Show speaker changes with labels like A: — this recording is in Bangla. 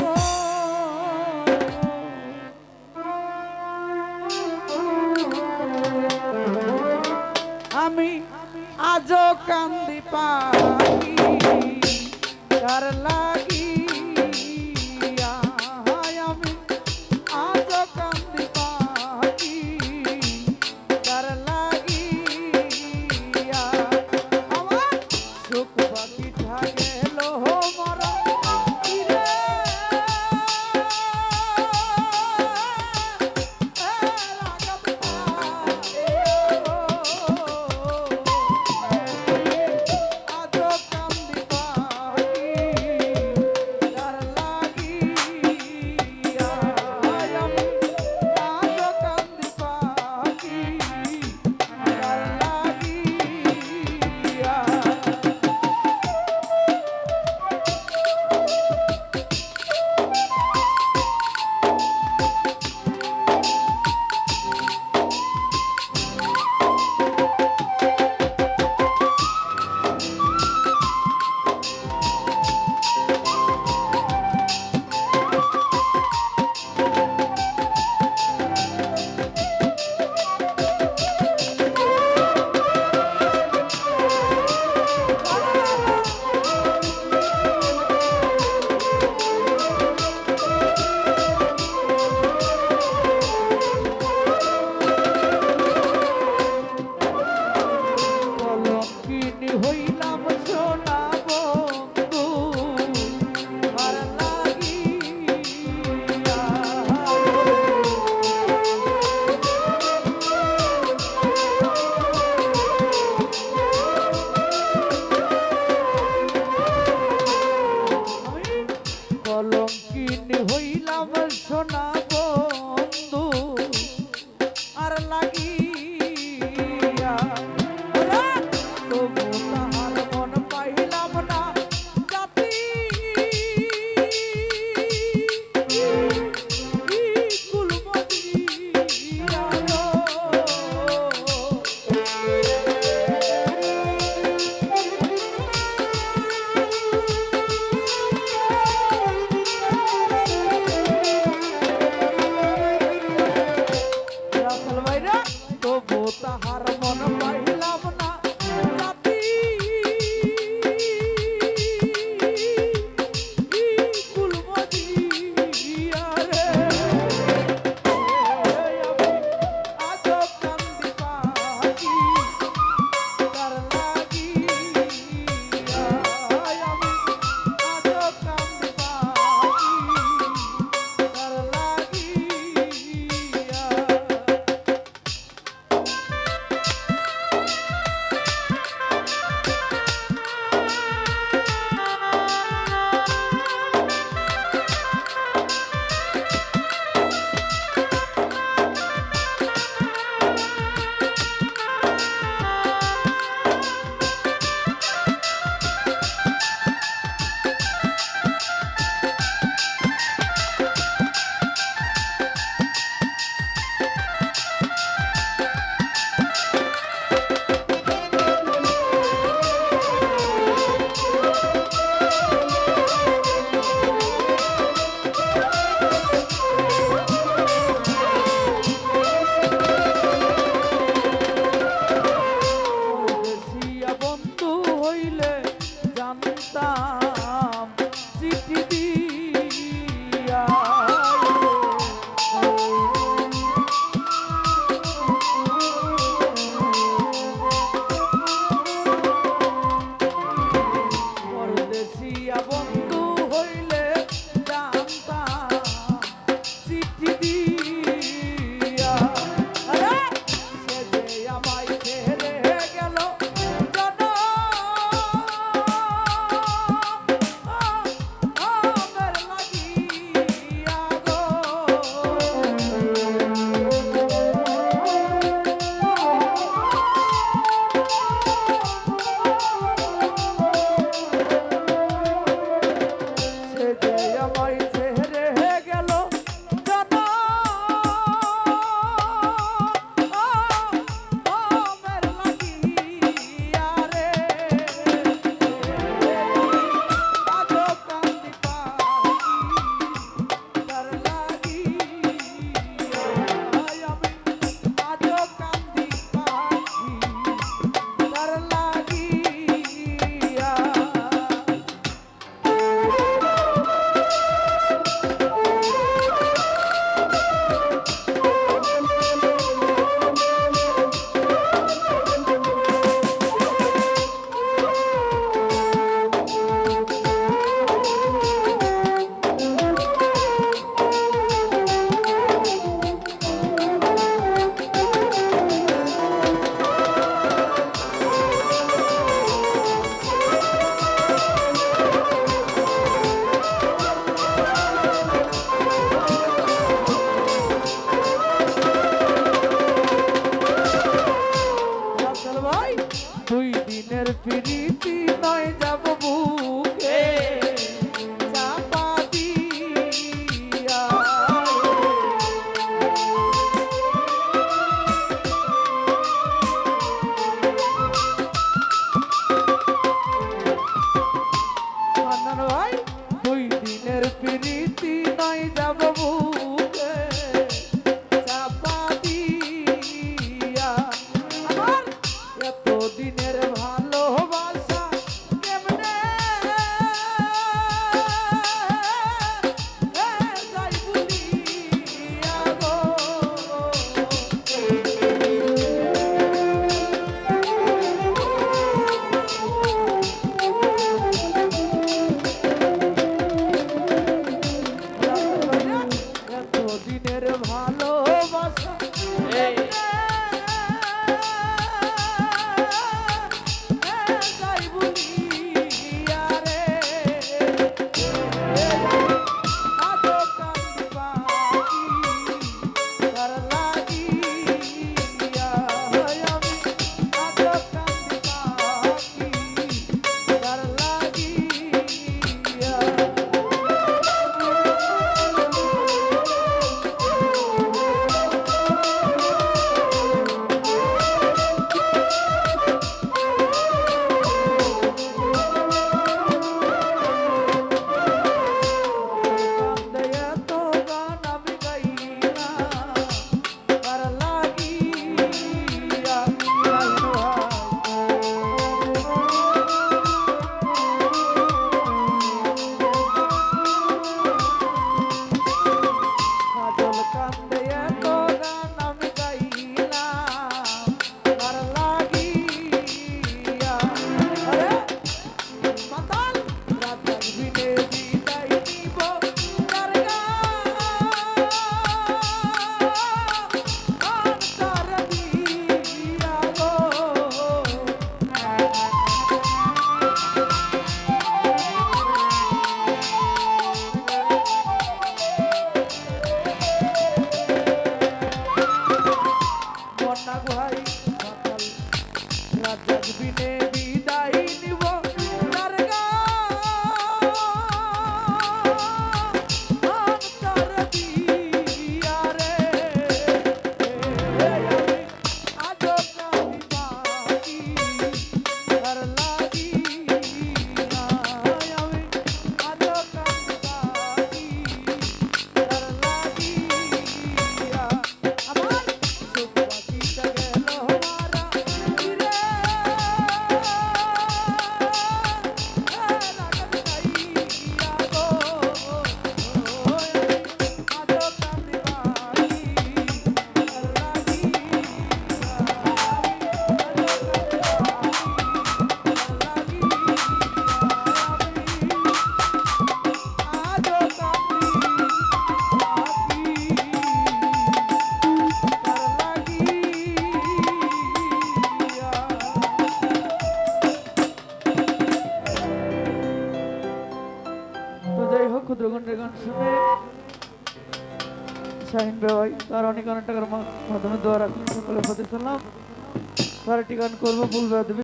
A: গো। আমি আজও কান্দি পাখি কার প্রীতি নয় যাব বুকে চাপা দিয়া ভাই দুই দিনের প্রীতি নয় যাব বুকে। বিদায় নিব তার অনেক অনেক টাকার মাধ্যমে দোয়া রাখুন। সকলের প্রতি সালাম। একটি গান করব, ভুল দেবে।